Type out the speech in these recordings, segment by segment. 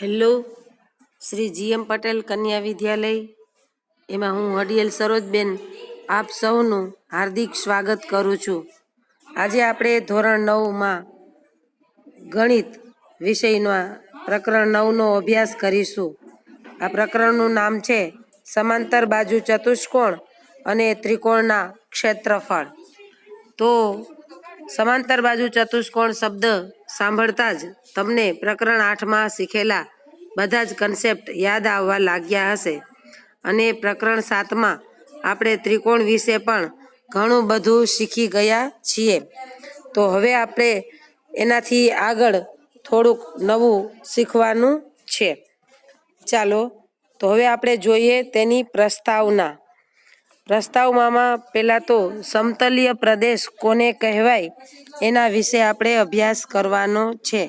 Hello, Shri GM Patel કન્યા વિદ્યાલય. એમાં હું હડિયલ સરોજબેન આપ સૌનું હાર્દિક સ્વાગત કરું છું. આજે આપણે ધોરણ નવમાં ગણિત વિષયના પ્રકરણ નવનો અભ્યાસ કરીશું. આ પ્રકરણનું નામ છે સમાંતર બાજુ ચતુષ્કોણ અને ત્રિકોણના ક્ષેત્રફળ. તો સમાંતર બાજુ ચતુષ્કોણ શબ્દ સાંભળતા જ તમને પ્રકરણ આઠમાં શીખેલા બધા જ કન્સેપ્ટ યાદ આવવા લાગ્યા હશે. અને પ્રકરણ સાતમાં આપણે ત્રિકોણ વિશે પણ ઘણું બધું શીખી ગયા છીએ. તો હવે આપણે એનાથી આગળ થોડુંક નવું શીખવાનું છે. ચાલો, તો હવે આપણે જોઈએ તેની પ્રસ્તાવના. પ્રસ્તાવનામાં પહેલાં તો સમતલીય પ્રદેશ કોને કહેવાય એના વિશે આપણે અભ્યાસ કરવાનો છે.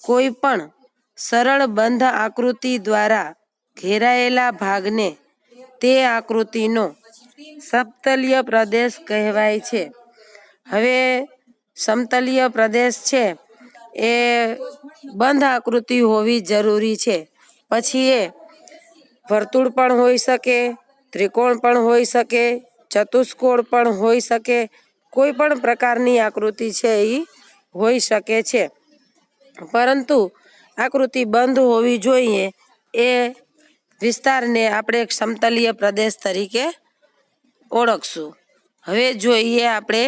કોઈ પણ સરળ બંધ આકૃતિ દ્વારા ઘેરાયેલા ભાગને તે આકૃતિનો સમતલીય પ્રદેશ કહેવાય છે. હવે સમતલીય પ્રદેશ છે એ બંધ આકૃતિ હોવી જરૂરી છે. પછી એ વર્તુળ પણ હોઈ શકે ત્રિકોણ પણ હોઈ શકે, ચતુષ્કોણ પણ હોઈ શકે, કોઈ પણ પ્રકારની આકૃતિ છે એ હોઈ શકે છે. પરંતુ આકૃતિ બંધ હોવી જોઈએ એ વિસ્તારને આપણે સમતલીય પ્રદેશ તરીકે ઓળખશું. હવે જોઈએ આપણે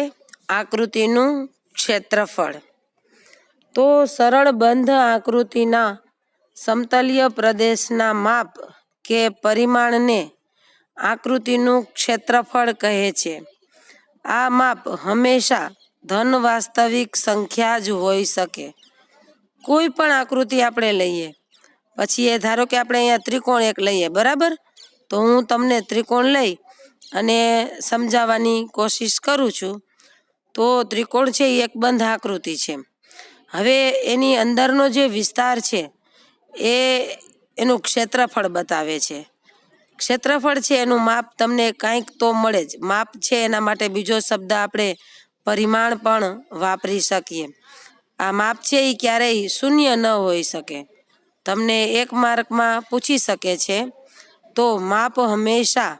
આકૃતિનું ક્ષેત્રફળ. તો સરળ બંધ આકૃતિના સમતલીય પ્રદેશના માપ કે પરિમાણને આકૃતિનું ક્ષેત્રફળ કહે છે. આ માપ હંમેશા ધન વાસ્તવિક સંખ્યા જ હોઈ શકે. કોઈ પણ આકૃતિ આપણે લઈએ. પછી એ ધારો કે આપણે અહીંયા ત્રિકોણ એક લઈએ, બરાબર? તો હું તમને ત્રિકોણ લઈ અને સમજાવવાની કોશિશ કરું છું. તો ત્રિકોણ છે એ એક બંધ આકૃતિ છે. હવે એની અંદરનો જે વિસ્તાર છે, એ એનું ક્ષેત્રફળ બતાવે છે. ક્ષેત્રફળ છે એનું માપ તમને કાંઈક તો મળે જ. માપ છે એના માટે બીજો શબ્દ આપણે પરિમાણ પણ વાપરી શકીએ. આ માપ છે એ ક્યારેય શૂન્ય ન હોઈ શકે. તમને એક માર્કમાં પૂછી શકે છે, તો માપ હંમેશા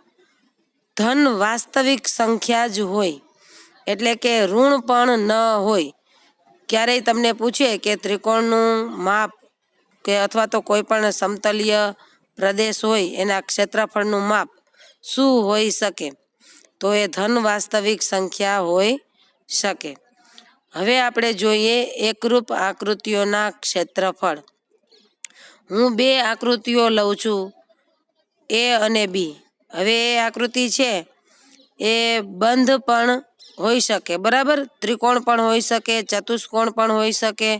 ધન વાસ્તવિક સંખ્યા જ હોય, એટલે કે ઋણ પણ ન હોય. ક્યારેય તમને પૂછે કે ત્રિકોણનું માપ કે અથવા તો કોઈ પણ સમતલીય પ્રદેશ હોય, એના ક્ષેત્રફળનું માપ શું હોઈ શકે? તો એ ધન વાસ્તવિક સંખ્યા હોઈ શકે. હવે આપણે જોઈએ એકરૂપ આકૃતિઓના ક્ષેત્રફળ. હું બે આકૃતિઓ લઉં છું, એ અને બી. હવે એ આકૃતિ છે, એ બંધ પણ હોઈ શકે, બરાબર? ત્રિકોણ પણ હોઈ શકે, ચતુષ્કોણ પણ હોઈ શકે,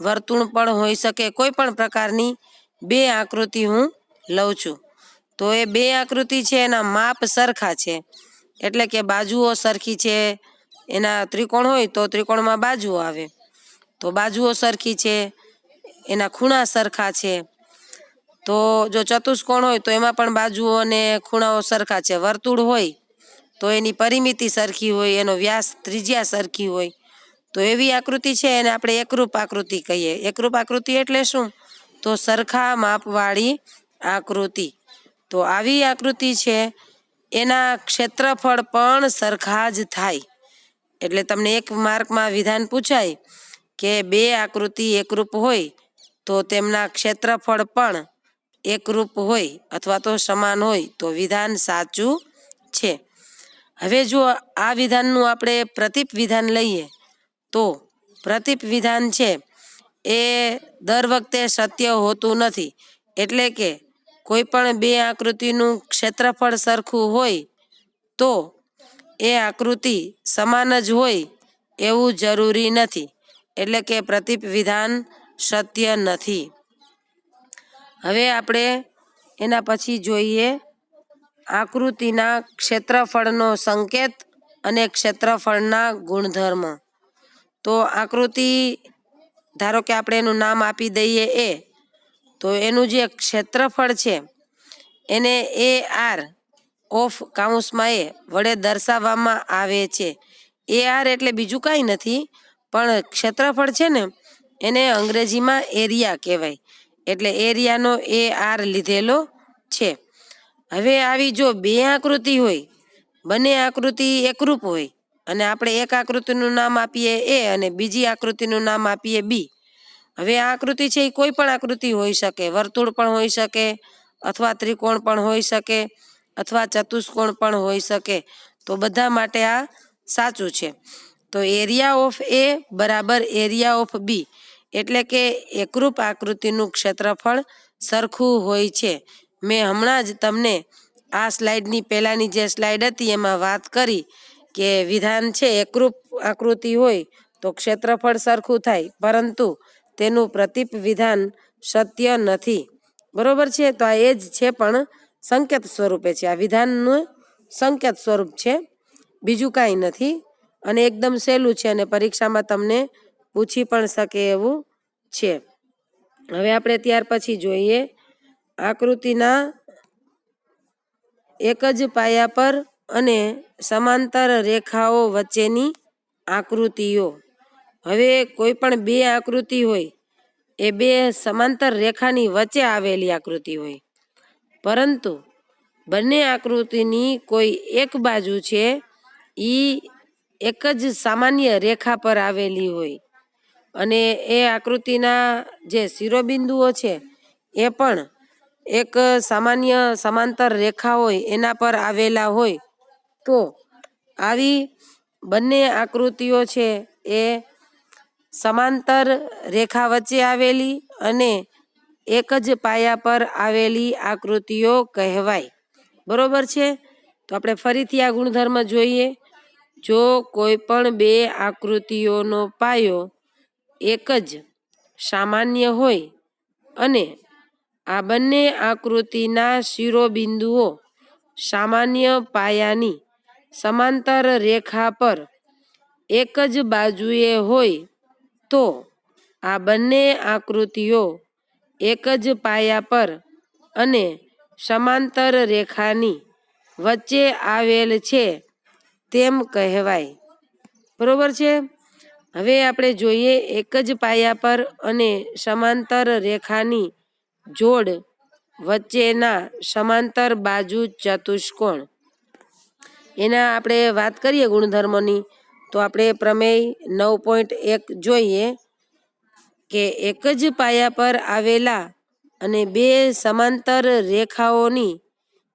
વર્તુળ પણ હોઈ શકે, કોઈ પણ પ્રકારની બે આકૃતિ હું લઉં છું. તો એ બે આકૃતિ છે, એના માપ સરખા છે. એટલે કે બાજુઓ સરખી છે, એના ત્રિકોણ હોય તો ત્રિકોણમાં બાજુઓ આવે. તો બાજુઓ સરખી છે, એના ખૂણા સરખા છે. તો જો ચતુષ્કોણ હોય તો એમાં પણ બાજુઓ અને ખૂણાઓ સરખા છે. વર્તુળ હોય તો એની પરિમિતિ સરખી હોય, એનો વ્યાસ ત્રિજ્યા સરખી હોય. તો એવી આકૃતિ છે, એને આપણે એકરૂપ આકૃતિ કહીએ. એકરૂપ આકૃતિ એટલે શું? તો સરખા માપવાળી આકૃતિ. તો આવી આકૃતિ છે, એના ક્ષેત્રફળ પણ સરખા જ થાય. એટલે તમને એક માર્કમાં વિધાન પૂછાય કે બે આકૃતિ એકરૂપ હોય, તો તેમના ક્ષેત્રફળ પણ એકરૂપ હોય અથવા તો સમાન હોય, તો વિધાન સાચું છે. હવે જો આ વિધાનનું આપણે પ્રતિપ વિધાન લઈએ, તો પ્રતિપ વિધાન છે, એ દર વખતે સત્ય હોતું નથી. એટલે કે કોઈ પણ બે આકૃતિનું ક્ષેત્રફળ સરખું હોય તો એ આકૃતિ સમાન જ હોય એવું જરૂરી નથી. એટલે કે પ્રતિપ વિધાન સત્ય નથી. હવે આપણે એના પછી જોઈએ આકૃતિના ક્ષેત્રફળનો સંકેત અને ક્ષેત્રફળના ગુણધર્મ. તો આકૃતિ, ધારો કે આપણે એનું નામ આપી દઈએ એ તો એનું જે ક્ષેત્રફળ છે, એને એ આર ઓફ કાઉન્સમાં એ વડે દર્શાવવામાં આવે છે. એ આર એટલે બીજું કાંઈ નથી, પણ ક્ષેત્રફળ છે ને, એને અંગ્રેજીમાં એરિયા કહેવાય. એટલે એરિયાનો એ આર લીધેલો છે. હવે આવી જો બે આકૃતિ હોય, બંને આકૃતિ એકરૂપ હોય, અને આપણે એક આકૃતિનું નામ આપીએ એ અને બીજી આકૃતિનું નામ આપીએ બી હવે આ આકૃતિ છે એ કોઈ પણ આકૃતિ હોઈ શકે. વર્તુળ પણ હોઈ શકે, અથવા ત્રિકોણ પણ હોઈ શકે, અથવા ચતુષ્કોણ પણ હોઈ શકે. તો બધા માટે આ સાચું છે. તો એરિયા ઓફ એ બરાબર એરિયા ઓફ બી. એટલે કે એકરૂપ આકૃતિનું ક્ષેત્રફળ સરખું હોય છે. મેં હમણાં જ તમને આ સ્લાઇડની પહેલાંની જે સ્લાઇડ હતી એમાં વાત કરી કે વિધાન છે એકરૂપ આકૃતિ હોય તો ક્ષેત્રફળ સરખું થાય. પરંતુ તેનું પ્રતિપ વિધાન સત્ય નથી. બરોબર છે? તો આ એ જ છે પણ સંકેત સ્વરૂપે છે. આ વિધાનનું સંકેત સ્વરૂપ છે. બીજું કાંઈ નથી. અને એકદમ સહેલું છે અને પરીક્ષામાં તમને પૂછી પણ શકે એવું છે. હવે આપણે ત્યાર પછી જોઈએ આકૃતિના એક જ પાયા પર અને સમાંતર રેખાઓ વચ્ચેની આકૃતિઓ. હવે કોઈ પણ બે આકૃતિ હોય, એ બે સમાંતર રેખાની વચ્ચે આવેલી આકૃતિ હોય. પરંતુ બંને આકૃતિની કોઈ એક બાજુ છે એ એક જ સામાન્ય રેખા પર આવેલી હોય. અને એ આકૃતિના જે શિરોબિંદુઓ છે, એ પણ એક સામાન્ય સમાંતર રેખા હોય, એના પર આવેલા હોય. તો આવી બંને આકૃતિઓ છે, એ સમાંતર રેખા વચ્ચે આવેલી અને એક જ પાયા પર આવેલી આકૃતિઓ કહેવાય. બરોબર છે? તો આપણે ફરીથી આ ગુણધર્મ જોઈએ. જો કોઈ પણ બે આકૃતિઓનો પાયો એક જ સામાન્ય હોય અને આ બંને આકૃતિના શિરોબિંદુઓ સામાન્ય પાયાની સમાંતર રેખા પર એક જ બાજુએ હોય તો આ બંને આકૃતિઓ એક જ પાયા પર અને સમાંતર રેખાની વચ્ચે આવેલ છે તેમ કહેવાય. બરોબર છે? હવે આપણે જોઈએ એક જ પાયા પર અને સમાંતર રેખાની જોડ વચ્ચેના સમાંતર બાજુ ચતુષ્કોણ. એના આપણે વાત કરીએ ગુણધર્મોની. તો આપણે પ્રમેય નવ પોઈન્ટ એક જોઈએ કે એક જ પાયા પર આવેલા અને બે સમાંતર રેખાઓની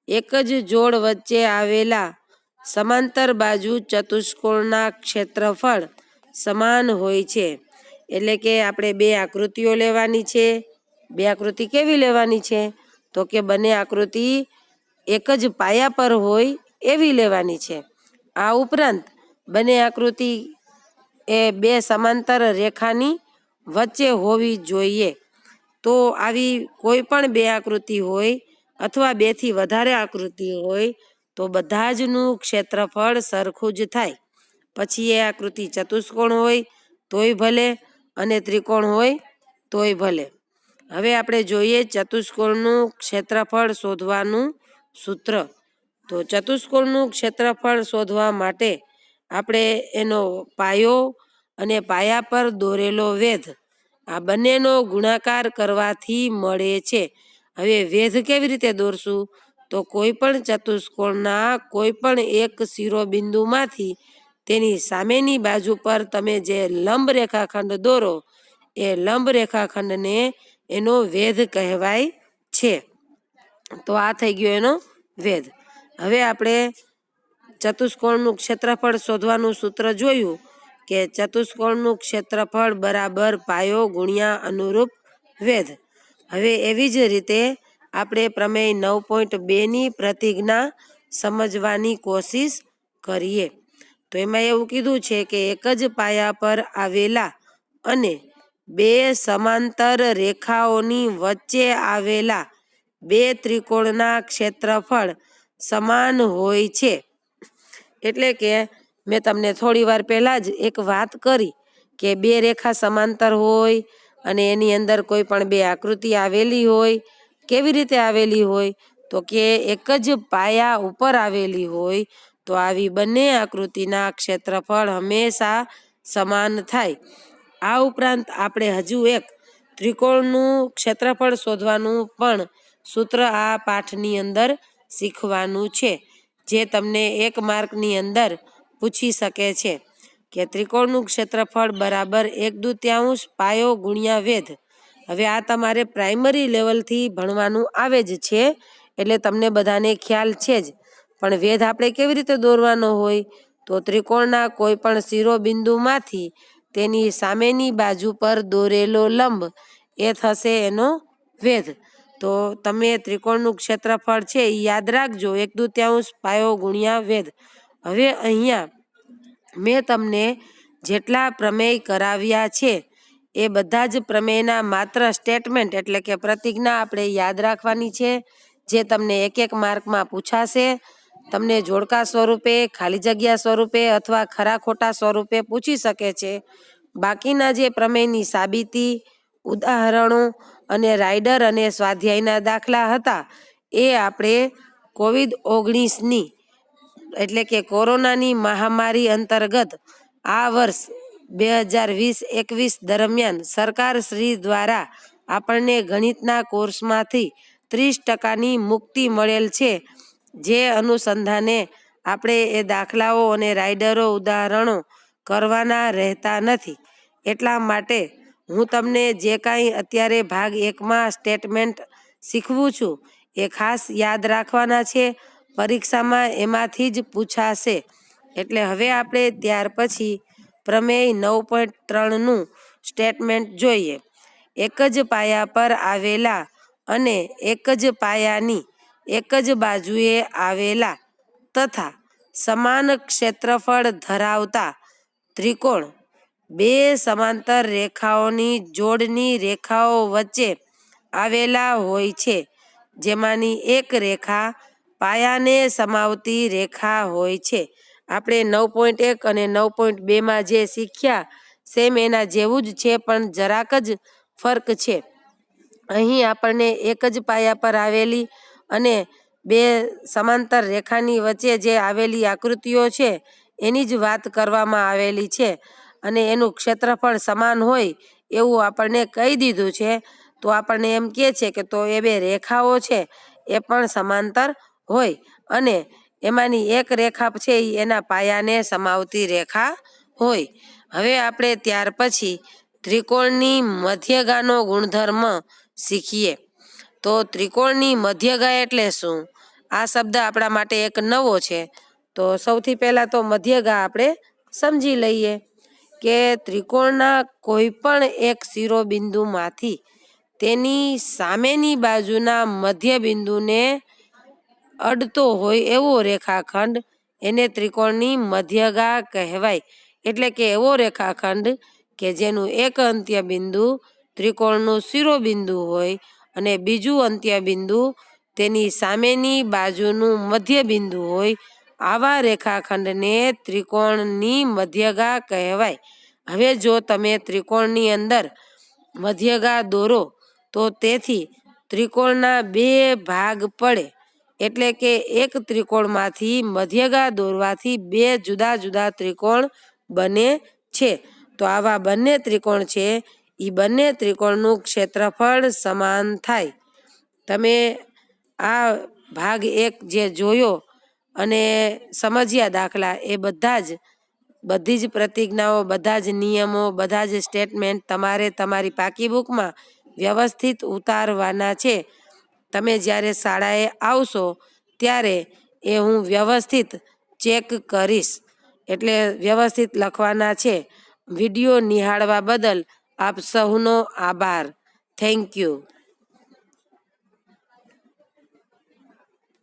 એક જ જોડ વચ્ચે આવેલા સમાંતર બાજુ ચતુષ્કોણના ક્ષેત્રફળ સમાન હોય છે. એટલે કે આપણે બે આકૃતિઓ લેવાની છે. બે આકૃતિ કેવી લેવાની છે? તો કે બંને આકૃતિ એક જ પાયા પર હોય એવી લેવાની છે. આ ઉપરાંત બંને આકૃતિ એ બે સમાંતર રેખાની વચ્ચે હોવી જોઈએ. તો આવી કોઈ પણ બે આકૃતિ હોય અથવા બેથી વધારે આકૃતિ હોય, તો બધા જનું ક્ષેત્રફળ સરખું જ થાય. પછી એ આકૃતિ ચતુષ્કોણ હોય, તોય ભલે અને ત્રિકોણ હોય, તોય ભલે. હવે આપણે જોઈએ ચતુષ્કોણનું ક્ષેત્રફળ શોધવાનું સૂત્ર. તો ચતુષ્કોણનું ક્ષેત્રફળ શોધવા માટે આપણે એનો પાયો અને પાયા પર દોરેલો વેધ. આ બંનેનો ગુણાકાર કરવાથી મળે છે. હવે વેધ કેવી રીતે દોરશું? તો કોઈ પણ ચતુષ્કોણના કોઈ પણ એક શિરોબિંદુમાંથી તેની સામેની બાજુ પર તમે જે લંબ રેખાખંડ દોરો, એ લંબ રેખાખંડને એનો વેધ કહેવાય છે. તો આ થઈ ગયો એનો વેધ. હવે આપણે ચતુષ્કોણનું ક્ષેત્રફળ શોધવાનું સૂત્ર જોયું કે ચતુષ્કોણનું ક્ષેત્રફળ બરાબર પાયો ગુણ્યા અનુરૂપ વેધ. હવે એવી જ રીતે આપણે પ્રમેય નવ પોઈન્ટ બેની પ્રતિજ્ઞા સમજવાની કોશિશ કરીએ. તો એમાં એવું કીધું છે કે એક જ પાયા પર આવેલા અને બે સમાંતર રેખાઓની વચ્ચે આવેલા બે ત્રિકોણના ક્ષેત્રફળ સમાન હોય છે. એટલે કે મેં તમને થોડી વાર પહેલાં જ એક વાત કરી કે બે રેખા સમાંતર હોય અને એની અંદર કોઈ પણ બે આકૃતિ આવેલી હોય, કેવી રીતે આવેલી હોય? તો કે એક જ પાયા ઉપર આવેલી હોય, તો આવી બંને આકૃતિના ક્ષેત્રફળ હંમેશા સમાન થાય. આ ઉપરાંત આપણે હજુ એક ત્રિકોણનું ક્ષેત્રફળ શોધવાનું પણ સૂત્ર આ પાઠની અંદર શીખવાનું છે. જે તમને એક માર્કની અંદર પૂછી શકે છે. કે ત્રિકોણનું ક્ષેત્રફળ બરાબર એક દૂત્યાંશ પાયો ગુણ્યા વેધ. હવે આ તમારે પ્રાઇમરી લેવલથી ભણવાનું આવે જ છે, એટલે તમને બધાને ખ્યાલ છે જ. પણ વેધ આપણે કેવી રીતે દોરવાનો હોય? તો ત્રિકોણના કોઈ પણ શિરોબિંદુમાંથી તેની સામેની બાજુ પર દોરેલો લંબ એ થશે એનો વેધ. તો તમે ત્રિકોણનું ક્ષેત્રફળ છે એ યાદ રાખજો. એક દૂત્યાંશ પાયો ગુણ્યા વેદ હવે અહીંયા મેં તમને જેટલા પ્રમેય કરાવ્યા છે, એ બધા જ પ્રમેયના માત્ર સ્ટેટમેન્ટ એટલે કે પ્રતિજ્ઞા આપણે યાદ રાખવાની છે, જે તમને એક એક માર્કમાં પૂછાશે. તમને જોડકા સ્વરૂપે, ખાલી જગ્યા સ્વરૂપે અથવા ખરા ખોટા સ્વરૂપે પૂછી શકે છે. બાકીના જે પ્રમેયની સાબિતી ઉદાહરણો અને રાઇડર અને સ્વાધ્યાયના દાખલા હતા. એ આપણે કોવિડ ઓગણીસની, એટલે કે કોરોનાની મહામારી અંતર્ગત આ વર્ષ બે હજાર વીસ એકવીસ દરમિયાન સરકાર શ્રી દ્વારા આપણને ગણિતના કોર્સમાંથી ત્રીસ ટકાની મુક્તિ મળેલ છે. જે અનુસંધાને આપણે એ દાખલાઓ અને રાઇડરો ઉદાહરણો કરવાના રહેતા નથી. એટલા માટે હું તમને જે કાંઈ અત્યારે ભાગ એકમાં સ્ટેટમેન્ટ શીખવું છું, એ ખાસ યાદ રાખવાના છે. પરીક્ષામાં એમાંથી જ પૂછાશે. એટલે હવે આપણે ત્યાર પછી પ્રમેય નવ પોઈન્ટ ત્રણનું સ્ટેટમેન્ટ જોઈએ. એક જ પાયા પર આવેલા અને એક જ પાયાની એક જ બાજુએ આવેલા તથા સમાન ક્ષેત્રફળ ધરાવતા ત્રિકોણ બે સમાંતર રેખાઓની જોડની રેખાઓ વચ્ચે આવેલા હોય છે, જેમાંની એક રેખા પાયાને સમાવતી રેખા હોય છે. આપણે નવ પોઈન્ટ એક અને નવ પોઈન્ટ બેમાં જે શીખ્યા સેમ એના જેવું જ છે, પણ જરાક જ ફર્ક છે. અહીં આપણને એક જ પાયા પર આવેલી અને બે સમાંતર રેખાની વચ્ચે જે આવેલી આકૃતિઓ છે, એની જ વાત કરવામાં આવેલી છે. અને એનું ક્ષેત્રફળ સમાન હોય એવું આપણને કહી દીધું છે, તો આપણને એમ કહે છે કે તો એ બે રેખાઓ છે, એ પણ સમાંતર હોય. અને એમાંની એક રેખા છે એ એના પાયાને સમાવતી રેખા હોય. હવે આપણે ત્યાર પછી ત્રિકોણની મધ્યગાનો ગુણધર્મ શીખીએ. તો ત્રિકોણની મધ્યગા એટલે શું? આ શબ્દ આપણા માટે એક નવો છે. તો સૌથી પહેલાં તો મધ્યગા આપણે સમજી લઈએ. કે ત્રિકોણના કોઈ પણ એક શિરોબિંદુમાંથી તેની સામેની બાજુના મધ્ય બિંદુને અડતો હોય એવો રેખાખંડ એને ત્રિકોણની મધ્યગા કહેવાય. એટલે કે એવો રેખાખંડ કે જેનું એક અંત્ય બિંદુ ત્રિકોણનું શિરોબિંદુ હોય અને બીજું અંત્ય બિંદુ તેની સામેની બાજુનું મધ્ય બિંદુ હોય આવા રેખાખંડને ત્રિકોણની મધ્યગા કહેવાય. હવે જો તમે ત્રિકોણની અંદર મધ્યગા દોરો, તો તેથી ત્રિકોણના બે ભાગ પડે. એટલે કે એક ત્રિકોણમાંથી મધ્યગા દોરવાથી બે જુદા જુદા ત્રિકોણ બને છે. તો આવા બંને ત્રિકોણ છે એ બંને ત્રિકોણનું ક્ષેત્રફળ સમાન થાય. તમે આ ભાગ એક જે જોયો અને સમજ્યા દાખલા એ બધા જ, બધી જ પ્રતિજ્ઞાઓ, બધા જ નિયમો, બધા જ સ્ટેટમેન્ટ તમારે તમારી પાકી બુકમાં વ્યવસ્થિત ઉતારવાના છે. તમે જ્યારે શાળાએ આવશો ત્યારે એ હું વ્યવસ્થિત ચેક કરીશ. એટલે વ્યવસ્થિત લખવાના છે. વીડિયો નિહાળવા બદલ આપ સૌનો આભાર. Thank you